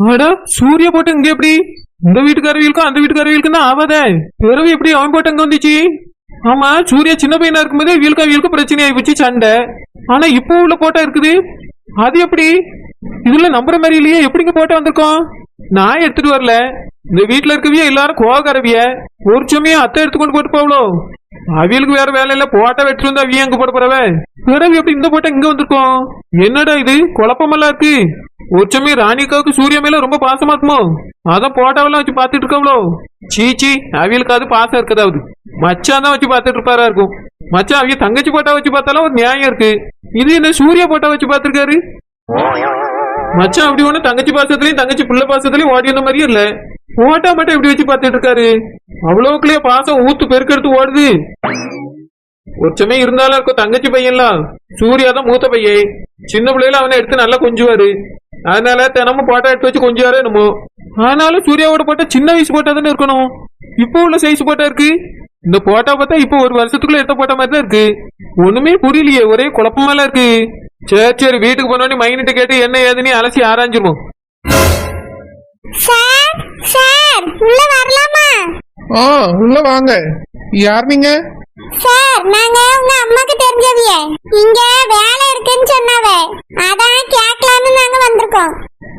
அட சூரிய போட்டு இங்க எப்படி? இந்த வீட்டுக்காரவியலுக்கும் அந்த வீட்டுக்காரவியலுக்கும் தான் ஆவாதே. பிறவு எப்படி அவன் போட்டு அங்க வந்துச்சு? ஆமா சூர்யா சின்ன பையனா இருக்கும்போதே வீலுக்கு அவங்களுக்கு பிரச்சனை ஆயிப்போச்சு சண்டை. ஆனா இப்போ உள்ள போட்டா இருக்குது? அது எப்படி? இதுல நம்புற மாதிரி இல்லையே எப்படிங்க போட்டா வந்திருக்கோம்? நான் எடுத்துட்டு வரல. இந்த வீட்டுல இருக்கவிய எல்லாரும் கோவக்காரவிய. ஒரு சமயம் அத்தை எடுத்துக்கொண்டு போட்டு போவளோ? அவியலுக்கு வேற வேலை இல்ல போட்டா வெட்டு வந்து அவிய அங்க போட போறவ. பிறகு எப்படி இந்த போட்டா இங்க வந்திருக்கோம்? என்னடா இது? குழப்பமெல்லாம் இருக்கு. ஒரு ராணிக்காவுக்கு சூரிய மேல ரொம்ப பாசமா இருக்குமோ? அதான் போட்டோவெல்லாம் வச்சு பாத்துட்டு இருக்கவளோ சீச்சி அவியலுக்காவது பாசம் இருக்கதாவது. மச்சான் தான் வச்சு பாத்துட்டு இருப்பாரா இருக்கும். மச்சான் அவிய தங்கச்சி போட்டா வச்சு பார்த்தாலும் ஒரு நியாயம் இருக்கு. இது என்ன சூரிய போட்டா வச்சு பாத்துருக்காரு மச்சான் அப்படி ஒண்ணு தங்கச்சி பாசத்துலயும் தங்கச்சி புள்ள பாசத்துலயும் ஓடி வந்த மாதிரியும் இல்ல. ஓட்டா மட்டும் இப்படி வச்சு பாத்துட்டு இருக்காரு. அவ்வளவுக்குள்ளே பாசம் ஊத்து பெருக்கெடுத்து ஓடுது. ஒரு இருந்தாலும் இருக்கும் தங்கச்சி பையன்லாம். சூர்யா தான் மூத்த பையன் சின்ன பிள்ளையில அவனை எடுத்து நல்லா கொஞ்சுவாரு. அதனால தினமும் போட்டோ எடுத்து வச்சு கொஞ்சுவாரு என்னமோ. ஆனாலும் சூர்யாவோட போட்டோ சின்ன வயசு போட்டோ தானே இருக்கணும். இப்போ உள்ள சைஸ் போட்டோ இருக்கு. இந்த போட்டோ பார்த்தா இப்போ ஒரு வருஷத்துக்குள்ள எடுத்த போட்டோ மாதிரி தான் இருக்கு. ஒண்ணுமே புரியலையே ஒரே குழப்பமாலாம் இருக்கு. சரி சரி வீட்டுக்கு போனோடனே மைனிட்ட கேட்டு என்ன ஏதுன்னு அலசி ஆராய்ஞ்சிருவோம். சார் சார் உள்ள வரலாமா? ஆ உள்ள வாங்க. யார் நீங்க? சார் நாங்க உங்க அம்மாக்கு தெரிஞ்சவிய. இங்க வேலை இருக்குன்னு சொன்னாவ. அதான் கேட்கலான்னு நாங்க வந்திருக்கோம்.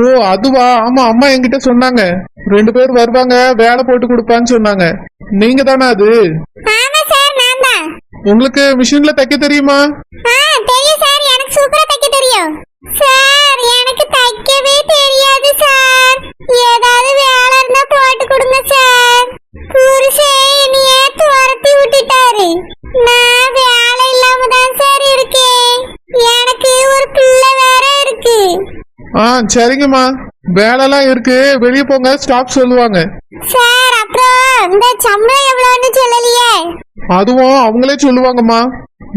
ஓ அதுவா? ஆமா அம்மா என்கிட்ட சொன்னாங்க. ரெண்டு பேர் வருவாங்க வேலை போட்டு கொடுப்பான்னு சொன்னாங்க. நீங்க தானே அது? ஆமா சார் நான் தான். உங்களுக்கு மிஷின்ல தைக்க தெரியுமா? ஆ தெரியும் சார். எனக்கு சூப்பரா தைக்க தெரியும். சார் எனக்கு தைக்கவே தெரியாது சார். ஏதாவது வேலை இருந்தா போட்டு கொடுங்க சார். சரிங்கம்மா வேலைலாம் இருக்கு. வெளியே போங்க ஸ்டாப் சொல்லுவாங்க. சார் அப்புறம் இந்த சம்பளம் எவ்வளோன்னு சொல்லலையே. அதுவும் அவங்களே சொல்லுவாங்கம்மா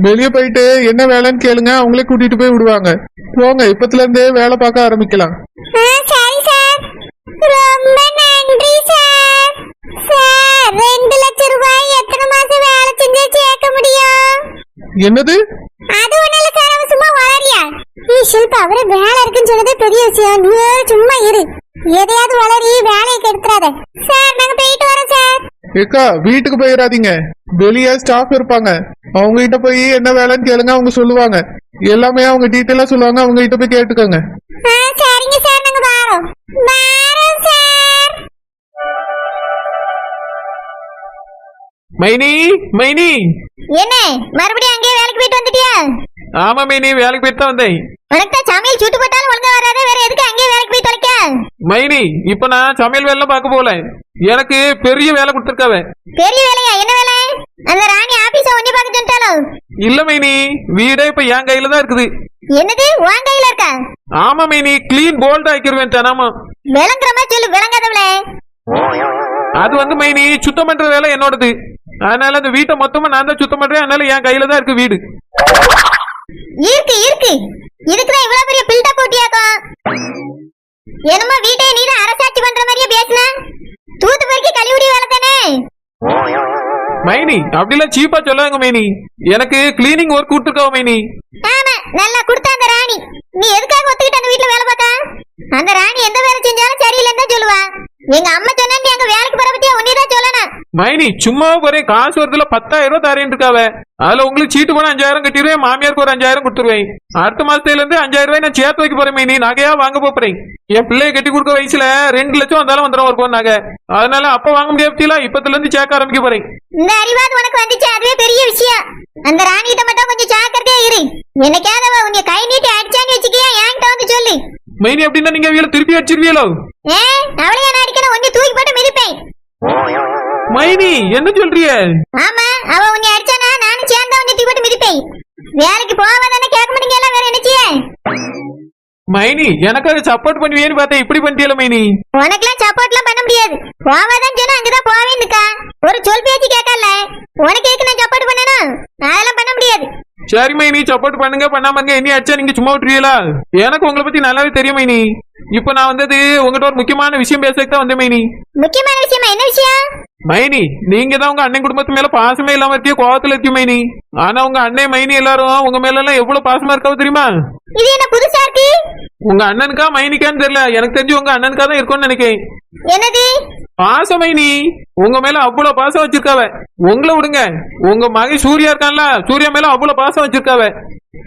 வெளியே போயிட்டு என்ன வேலைன்னு கேளுங்க அவங்களே கூட்டிட்டு போய் விடுவாங்க. போங்க இப்பத்துல இருந்தே வேலை பார்க்க ஆரம்பிக்கலாம். சரி சார். ரொம்ப நன்றி சார். சார் ரெண்டு லட்சம் ரூபாய் எத்தனை மாசம் வேலை செஞ்சு சேர்க்க முடியும்? என்னது அது ஒண்ணு இல்ல சார் அவன் சும்மா வளரியா நீ ஷில்பா அவரு வேலை இருக்குன்னு சொன்னதே பெரிய விஷயம். நீ வேற சும்மா இரு. எதையாவது வளரி வேலையை கெடுத்துறாத. சார் நாங்க போயிட்டு வரோம் சார். ஏக்கா வீட்டுக்கு போயிடாதீங்க. வெளியே ஸ்டாஃப் இருப்பாங்க. அவங்க கிட்ட போய் என்ன வேலைன்னு கேளுங்க அவங்க சொல்லுவாங்க. எல்லாமே அவங்க டீட்டெயிலா சொல்லுவாங்க அவங்க கிட்ட போய் கேட்டுக்கோங்க. சரிங்க சார். நாங்க வாரோம். வாரோம் சார். மைனி மைனி. என்ன? மறுபடியும் அங்கேயே வேலைக்கு போயிட்டு வந்துட்டியா? ஆமா மைனி வேலைக்கு போயிட்டு தான் வந்தேன். உனக்கு சமையல் சுட்டு போட்டாலும் ஒழுங்கா வராது வேற எதுக்கு அங்கேயே வேலைக்கு போய் தொலைக்க? மைனி இப்ப நான் சமையல் வேலை பார்க்க போல எனக்கு பெரிய வேலை கொடுத்துருக்காவ. பெரிய வேலையா? என்ன வேலை? அந்த ராணி ஆபீஸ ஒண்ணி பார்க்க சொல்லிட்டாலும் இல்ல மைனி வீடே இப்ப என் கையில தான் இருக்குது. என்னது? உன் கையில இருக்கா? ஆமா மைனி கிளீன் போல்ட் ஆக்கிருவேன் தானாமா. விளங்குற மாதிரி சொல்லு விளங்காதவளே. அது வந்து மைனி சுத்தம் பண்ற வேலை என்னோடது. அதனால அந்த வீட்டை மொத்தமா நான் தான் சுத்தம் பண்றேன் அதனால என் கையில தான் இருக்கு வீடு. இருக்கு இருக்கு. இதுக்குதான் இவ்வளவு பெரிய பில்டப் போட்டியாக்கும். என்னமோ வீட்டை நீ தான் அரசாட்சி பண்ற மாதிரியே பேசுன. தூத்து பொறுக்கி கழிவுடி வேலை தானே மைனி அப்படிலாம் சீப்பா சொல்லாங்க மைனி. எனக்கு கிளீனிங் ஒர்க் கொடுத்துருக்காவ மைனி. ஆமா நல்லா கொடுத்தா அந்த ராணி. நீ எதுக்காக ஒத்துக்கிட்ட அந்த வீட்டுல வேலை பார்த்தா அந்த ராணி எந்த வேலை செஞ்சாலும் சரியில்லைன்னு தான் சொல்லுவா. எங்க அம்மா சொன்னா நீ மைனி சும்மா ஒரே காசு வருதுல பத்தாயிரம் ரூபாய் தரேன் இருக்காவ. அதுல உங்களுக்கு சீட்டு போனா அஞ்சாயிரம் கட்டிடுவேன் மாமியாருக்கு ஒரு அஞ்சாயிரம் கொடுத்துருவேன். அடுத்த மாசத்துல இருந்து அஞ்சாயிரம் ரூபாய் நான் சேர்த்து வைக்க போறேன் மைனி நகையா வாங்க போறேன். என் பிள்ளைய கட்டி கொடுக்க வயசுல ரெண்டு லட்சம் வந்தாலும் வந்துடும் ஒரு பொண்ணு நகை. அதனால அப்ப வாங்க முடியாதுல இப்பத்துல இருந்து சேர்க்க ஆரம்பிக்க போறேன். இந்த அறிவாது உனக்கு வந்துச்சு அதுவே பெரிய விஷயம். அந்த ராணி கிட்ட மட்டும் கொஞ்சம் ஜாக்கிரதையா இரு. என்னைக்காவது உன்னை கை நீட்டி அடிச்சான்னு வச்சுக்கியா என்கிட்ட வந்து சொல்லு. மைனி அப்படின்னா நீங்க வீல திருப்பி அடிச்சிருவீங்களோ? ஏ அவளையே நான் அடிக்கணும் ஒன்னி தூக்கி போட்டு மிதிப்பேன். மைனி என்ன சொல்றிய? ஆமா அவ உன்னை அடிச்சானா? நானும் சேர்ந்தா உன்னை தூக்கி போட்டு மிதிப்பேன். வேலைக்கு போவாதானே கேட்க மாட்டீங்கல்ல வேற என்னச்சியே மைனி எனக்காக சப்போர்ட் பண்ணுவேன்னு பார்த்தேன் இப்படி பண்ணிட்டியல மைனி? உனக்கெல்லாம் சப்போர்ட்லாம் பண்ண முடியாது. போவாதான் சொன்னா அங்கதான் போவேன்னுக்கா ஒரு சொல் பேச்சு கேட்கல உனக்கு எதுக்கு நான் சப்போர்ட் பண்ணணும்? அதெல்லாம் பண்ண முடியாது. சரி மைனி சப்போர்ட் பண்ணுங்க பண்ணாம இருங்க. என்ன அடிச்சா நீங்க சும்மா விட்டுருவீங்களா? எனக்கு உங்களை பத்தி நல்லாவே தெரியும் மைனி. இப்ப நான் வந்தது உங்ககிட்ட ஒரு முக்கியமான விஷயம் பேசக்கு தான் வந்தேன் மைனி. முக்கியமான விஷயமா? என்ன விஷயம்? மைனி நீங்க தான் உங்க அண்ணன் குடும்பத்து மேல பாசமே இல்லாம இருக்கிய கோவத்துல இருக்கிய மைனி. ஆனா உங்க அண்ணன் மைனி எல்லாரும் உங்க மேல எல்லாம் எவ்வளவு பாசமா இருக்காவோ தெரியுமா? இது என்ன புதுசா இருக்கு உங்க அண்ணனுக்கா மைனிக்கான்னு தெரியல. எனக்கு தெரிஞ்சு உங்க அண்ணனுக்கா தான் இருக்கும்னு நினைக்கிறேன். என்னது? பாசம் மைனி உங்க மேல அவ்வளவு பாசம் வச்சிருக்காவ. உங்களை விடுங்க. உங்க மகன் சூர்யா இருக்கான்ல சூர்யா மேல அவ்வளவு பாசம் வச்சிருக்காவ.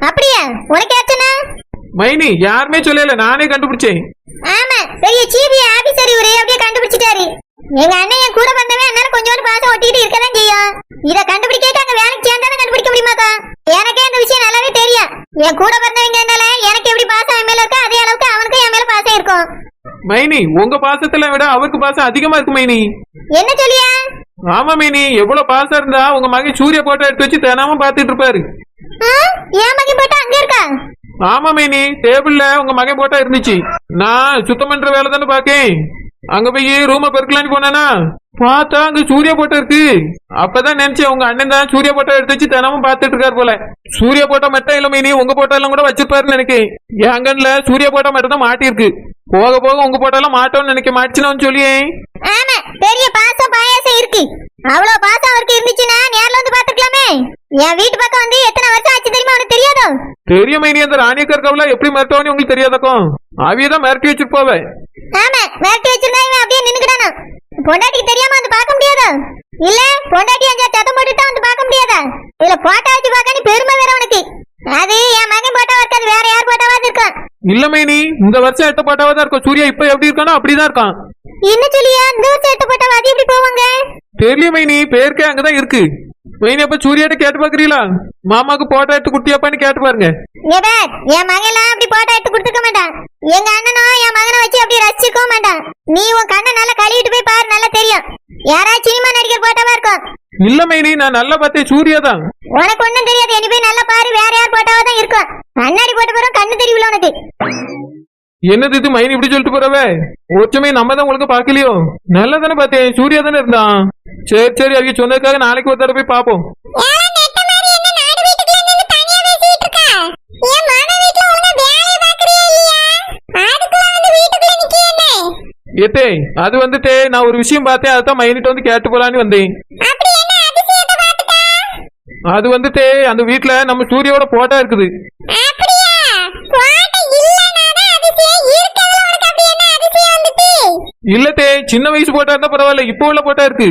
அப்படியா? உனக்கு ஏத்தனா மைனி யாருமே சொல்லல. நானே கண்டுபிடிச்சேன். ஆமா பெரிய சிபி ஆபீசர் இவரே அப்படியே கண்டுபிடிச்சிட்டாரு. எங்க அண்ணன் என் கூட வந்தவன் என்னால கொஞ்சோண்டு பாசம் ஒட்டிட்டு இருக்கதான் செய்யும். இத கண்டுபிடிக்க அங்க வேலைக்கு சேர்ந்தானே கண்டுபிடிக்க முடியுமாக்கா? எனக்கே இந்த விஷயம் நல்லாவே தெரியும். என் கூட பிறந்தவங்கனால எனக்கு எப்படி பாசம் என் மேல இருக்கோ அதே அளவுக்கு அவனுக்கும் என் மேல பாசம் இருக்கும். மைனி உங்க பாசத்துல விட அவருக்கு பாசம் அதிகமா இருக்கு மைனி. என்ன சொல்லியா? ஆமா மைனி. எவ்வளவு பாசம் இருந்தா உங்க மகன் சூர்யா போட்டோ எடுத்து வச்சு தினமும் பாத்துட்டு இருப்பாரு? என் மகன் போட்டு அங்க இருக்கா? ஆமா மைனி. டேபிள்ல உங்க மகன் போட்டோ இருந்துச்சு. நான் சுத்தம் பண்ற வேலை தானே பாக்கேன். அங்க போய் ரூம பெருக்கலான்னு போனேனா? பார்த்தா அங்க சூர்யா போட்டோ இருக்கு. அப்பதான் நினைச்சேன் உங்க அண்ணன் தான் சூர்யா போட்டோ எடுத்து வச்சு தினமும் பாத்துட்டு இருக்காரு போல. சூர்யா போட்டோ மட்டும் இல்ல மைனி உங்க போட்டோ எல்லாம் கூட வச்சிருப்பாருன்னு நினைக்கேன் என் கண்ணுல சூர்யா போட்டோ மட்டும் தான் மாட்டிருக்கு போக போக உங்க போட்டோ எல்லாம் மாட்டோம்னு நினைக்க மாட்டுச்சுன்னு சொல்லியே ஆமா பெரிய பாசம் பாயாசம் இருக்கு. அவ்வளவு பாசம் அவருக்கு இருந்துச்சுன்னா நேர்ல வந்து பாத்துக்கலாமே என் வீட்டு பக்கம் வந்து எத்தனை வருஷம் ஆச்சு தெரியுமா உனக்கு தெரியாதோ? தெரியும் மைனி அந்த ராணியக்கர் கவலை எப்படி மிரட்டோன்னு உங்களுக்கு தெரியாதக்கும் அவியதான் மிரட்டி வச்சிருப்பாவே. ஆமா மிரட்டி வச்சிருந்தா இவன் அப்படியே நின்னுக்கிட்டானா? பொண்டாட்டிக்கு தெரியாம வந்து பார்க்க முடியாதா? இல்ல பொண்டாட்டி அஞ்சா சத்தம் போட்டுட்டா வந்து பார்க்க முடியாதா? இதுல போட்டா வச்சு பார்க்க பெருமை வேற உனக்கு. அது என் மகன் போட்டா இருக்காது வேற யார் போட்டாவாது இருக்கான் இல்ல மைனி இந்த வருஷம் எட்ட போட்டாவா தான் இருக்கும். சூர்யா இப்ப எப்படி இருக்கானோ அப்படிதான் இருக்கான். என்ன சொல்லியா? இந்த வருஷம் எட்ட போட்டா அது எப்படி போவாங்க? தெரியல மைனி பேருக்கே அங்கதான் இருக்கு. மைனி அப்ப சூர்யாட்ட கேட்டு பாக்குறீங்களா? மாமாக்கு போட்டோ எடுத்து குட்டியாப்பான்னு கேட்டு பாருங்க. என் மகன் எல்லாம் அப்படி போட்டோ எடுத்து கொடுத்துக்க மாட்டான். எங்க அண்ணனும் என் மகனை வச்சு அப்படி ரசிச்சுக்கவும் மாட்டான். நீ உன் கண்ணை நல்லா கழுவிட்டு போய் பாரு நல்லா தெரியும். யாராவது சினிமா நடிகர் போட்டோவா இருக்கும் இல்ல மைனி நான் நல்லா பார்த்தேன் சூர்யா தான். உனக்கு ஒண்ணும் தெரியாது நீ போய் நல்லா பாரு வேற யார் போட்டாவா தான் இருக்கும் கண்ணாடி போட்ட பிறகு கண்ணு தெரியல உனக்கு. என்னது இது மைனி இப்படி சொல்லிட்டு போறவே? ஒற்றுமை நம்ம தான் உங்களுக்கு பாக்கலையோ நல்லா தானே பார்த்தேன் சூர்யா தானே இருந்தான். சரி சரி அவங்க சொன்னதுக்காக நாளைக்கு ஒரு போய் பாப்போம். ஏத்தே அது வந்துட்டே நான் ஒரு விஷயம் பார்த்தேன் அதான் மைனிட்ட வந்து கேட்டு போலான்னு வந்தேன். அது வந்துட்டு அந்த வீட்ல நம்ம சூர்யாவோட போட்டோ இருக்குது. இல்லத்தே சின்ன வயசு போட்டோ இருந்தா பரவாயில்ல இப்போ உள்ள போட்டோ இருக்கு.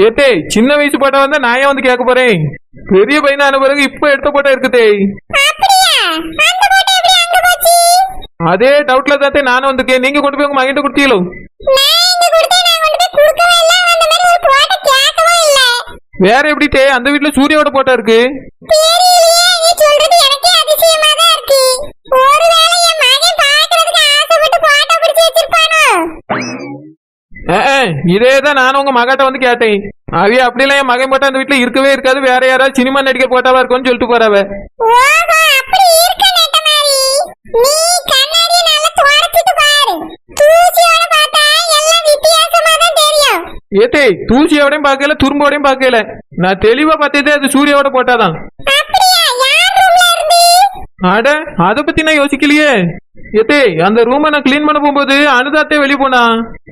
ஏத்தே சின்ன வயசு போட்டோ வந்தா நான் ஏன் வந்து கேட்க போறேன்? பெரிய பையனான பிறகு இப்ப எடுத்த போட்டோ இருக்குதே அதே டவுட்ல தான் நானும் வந்துக்கேன் நீங்க கொண்டு போய் உங்க மகிட்ட கொடுத்தீங்களோ? வேற எப்படி தே அந்த வீட்ல சூர்யாவோட போட்டோ இருக்கு. இதே தான் நானும் உங்க மகாட்ட வந்து கேட்டேன். அவைய அப்படிலாம் என் மகன் போட்டா அந்த வீட்ல இருக்கவே இருக்காது. வேற யாராவது சினிமா நடிக்க போட்டாவா இருக்கும்னு சொல்லிட்டு போறாவ. ஏத்தே தூசியோடையும் பார்க்கல துரும்போடையும் பார்க்கல. நான் தெளிவா பார்த்ததே அது சூர்யாவோட போட்டாதான். அட அத பத்தி நான் யோசிக்கலையே. ஏத்தே அந்த ரூமை நான் க்ளீன் பண்ண போகும்போது அனுதாத்தே வெளிய போனா.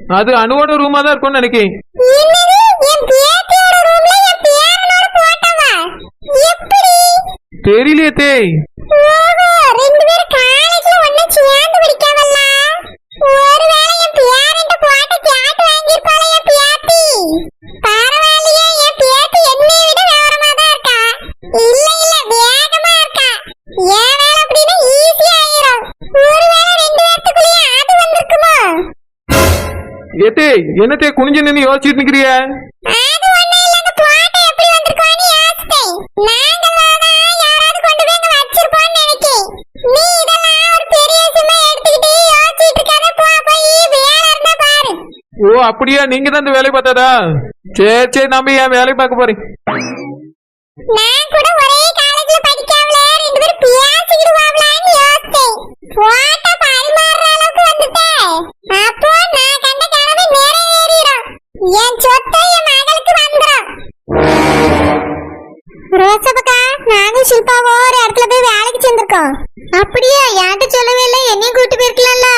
அது அணுவோட ரூமா தான் இருக்கும்னு நினைக்கிறேன். என்னது? என் இருக்காத போ போய் வேலை இருந்தா பாரு. ஓ அப்படியா? நீங்க தான் இந்த வேலையை பார்த்ததா? சரி சரி நம்பி என் வேலையை பார்க்க போறேன். நான் கூட ஒரே காலேஜ்ல படிக்காமல ரெண்டு பேரும் பேசிக்கிடுவாங்களான்னு யோசிச்சேன் போட்டோ பரிமாறுற அளவுக்கு வந்துட்டேன் அப்போ நான் கண்ட கனவு நிறைவேறிடும் என் சொத்து என் மகளுக்கு வந்துடும் ரோசபக்கா நானும் ஷில்பாவோ ஒரு இடத்துல போய் வேலைக்கு சேர்ந்திருக்கோம். அப்படியா? யார்கிட்ட சொல்லவே இல்லை? என்னையும் கூட்டு போயிருக்கலாம்ல.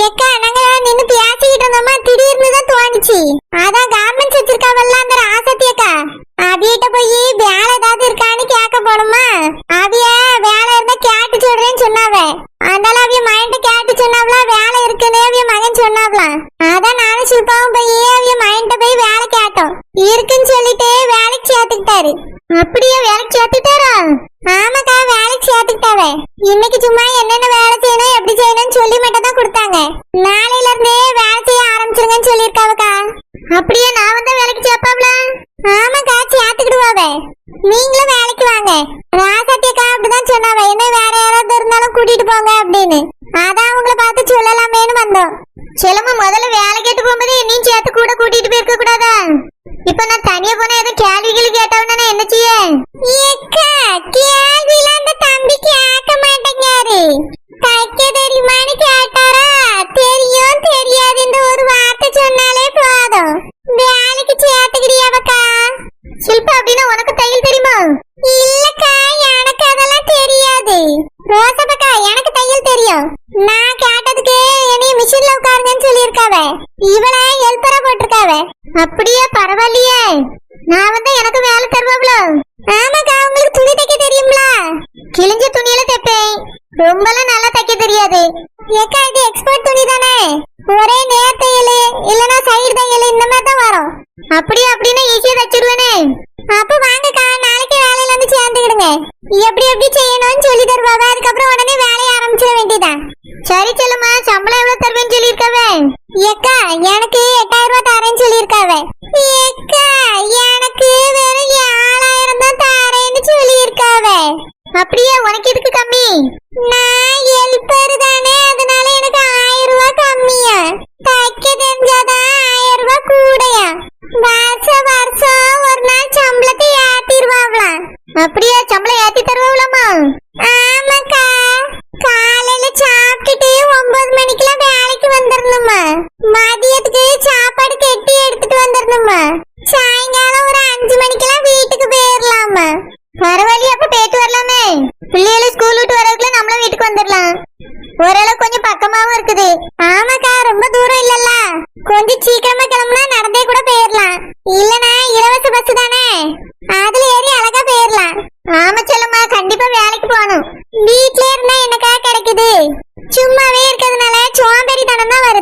ஏக்கா நாங்க நின்னு பேசிக்கிட்டு இருந்தோமா? திடீர்னு தான் தோணுச்சு அதான் கார்மெண்ட்ஸ் வச்சிருக்காவல்ல அந்த ராசத்தி அக்கா அவியிட்ட போய் வேலை ஏதாவது இருக்கான்னு கேட்க போனோமா அவிய வேலை இருந்தா கேட்டு சொல்றேன்னு சொன்னாவ அதனால அவிய மைண்ட கேட்டு சொன்னாவல வேலை இருக்குன்னு அவிய மகன் சொன்னாவலாம் அதான் நானும் சில்பாவும் போய் அவிய மைண்ட போய் வேலை கேட்டோம் இருக்குன்னு சொல்லிட்டு வேலைக்கு சேர்த்துக்கிட்டாரு அப்படியே வேலைக்கு சேர்த்துட்டாரா ஆமாக்கா வேலைக்கு சேர்த்துக்கிட்டாவ இன்னைக்கு சும்மா என்னென்ன வேலை செய்யணும் எப்படி செய்யணும்னு சொல்லி மட்டும் தான் கொடுத்தாங்க. நாளையில இருந்தே வேலை செய்ய ஆரம்பிச்சிருங்கன்னு சொல்லியிருக்காவக்கா. அப்படியே நான் வந்தா வேலைக்கு சேர்ப்பாப்ல ஆமாக்கா சேர்த்துக்கிடுவாவ நீங்களும் வேலைக்கு வாங்க. ராசாத்தியக்கா அப்படிதான் சொன்னாவ என்ன வேற யாராவது இருந்தாலும் கூட்டிட்டு போங்க அப்படின்னு. அதான் உங்களை பார்த்து சொல்லலாமேன்னு வந்தோம். சொல்லுங்க முதல்ல வேலை கேட்டு போகும்போது என்னையும் சேர்த்து கூட கூட்டிட்டு இவளை ஹெல்ப்பரா போட்டிருக்காவ. அப்படியே பரவாயில்லையே. நான் வந்து எனக்கு வேலை தருவாப்ல. ஆமாக்கா உங்களுக்கு துணி தைக்க தெரியுங்களா கிழிஞ்ச துணியில தைப்பேன். ரொம்பலாம் நல்லா தைக்க தெரியாது. ஏக்கா இது எக்ஸ்போர்ட் துணி தானே? ஒரே நேர் தையல் இல்லனா சைடு தையல் இந்த மாதிரி தான் வரும். அப்படியே அப்படின்னா ஈஸியா தச்சிருவேனே அப்ப வாங்கக்கா நாளைக்கு வேலையில வந்து சேர்ந்துக்கிடுங்க. எப்படி எப்படி செய்யணும்னு சொல்லி தருவாங்க அதுக்கப்புறம் உடனே வேலையை ஆரம்பிச்சிட வேண்டியதான் சரி சொல்லுமா சம்பளம் எவ்வளவு தருவேன்னு சொல்லியிருக்காவே? ஏக்கா எனக்கு எட்டாயிரம் ரூபாய் தரேன்னு சொல்லியிருக்காவே.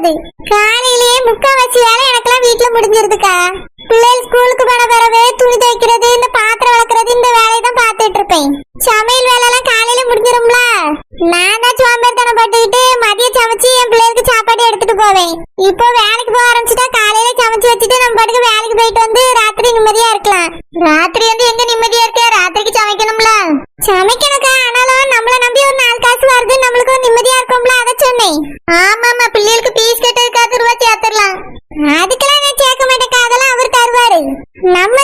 சோம்பேறித்தனம் தான் வருது காலையிலேயே முக்காவாசி வேலை எனக்கெல்லாம் வீட்டுல முடிஞ்சிருதுக்கா. பிள்ளைகள் ஸ்கூலுக்கு போன பிறகு துணி துவைக்கிறது இந்த பாத்திரம் வளர்க்கறது இந்த வேலையை தான் பார்த்துட்டு இருப்பேன். சமையல் வேலை எல்லாம் காலையில முடிஞ்சிரும்ல? நான் தான் சோம்பேறித்தனம் பட்டுக்கிட்டு மதியம் சமைச்சு என் பிள்ளைகளுக்கு சாப்பாடு எடுத்துட்டு போவேன். இப்போ வேலைக்கு போக ஆரம்பிச்சுட்டா காலையில சமைச்சு வச்சுட்டு நம்ம பாட்டுக்கு வேலைக்கு போயிட்டு வந்து ராத்திரி நிம்மதியா இருக்கலாம். ராத்திரி வந்து எங்க நிம்மதியா இருக்க? ராத்திரிக்கு சமைக்கணும்ல? சமைக்கணுக்கா ஆனாலும் நம்மள நம்பி ஒரு நாலு காசு வருது. நம்மளுக்கு நிம்மதியா இருக்கும்ல? அதை ஆமாமா பிள்ளைகளுக்கு பீஸ் கட்டுறதுக்காக ரூபாய் சேர்த்துடலாம். அதுக்கெல்லாம் நான் சேர்க்க மாட்டேக்கா அதெல்லாம் அவர் தருவாரு. நம்ம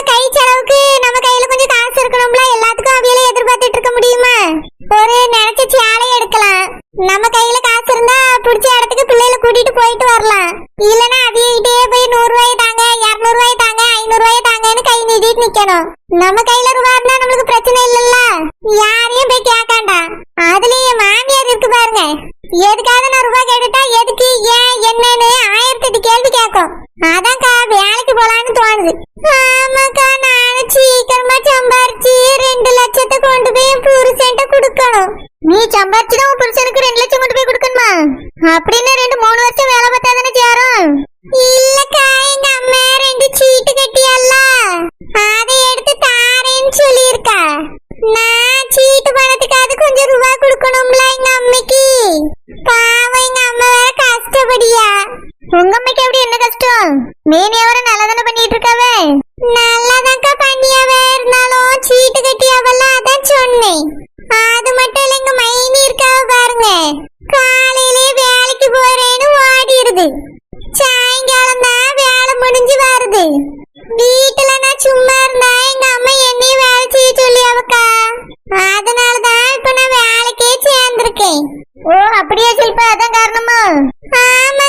ஓ அப்படியே சில்பா அதான் காரணமா? ஆமாக்கா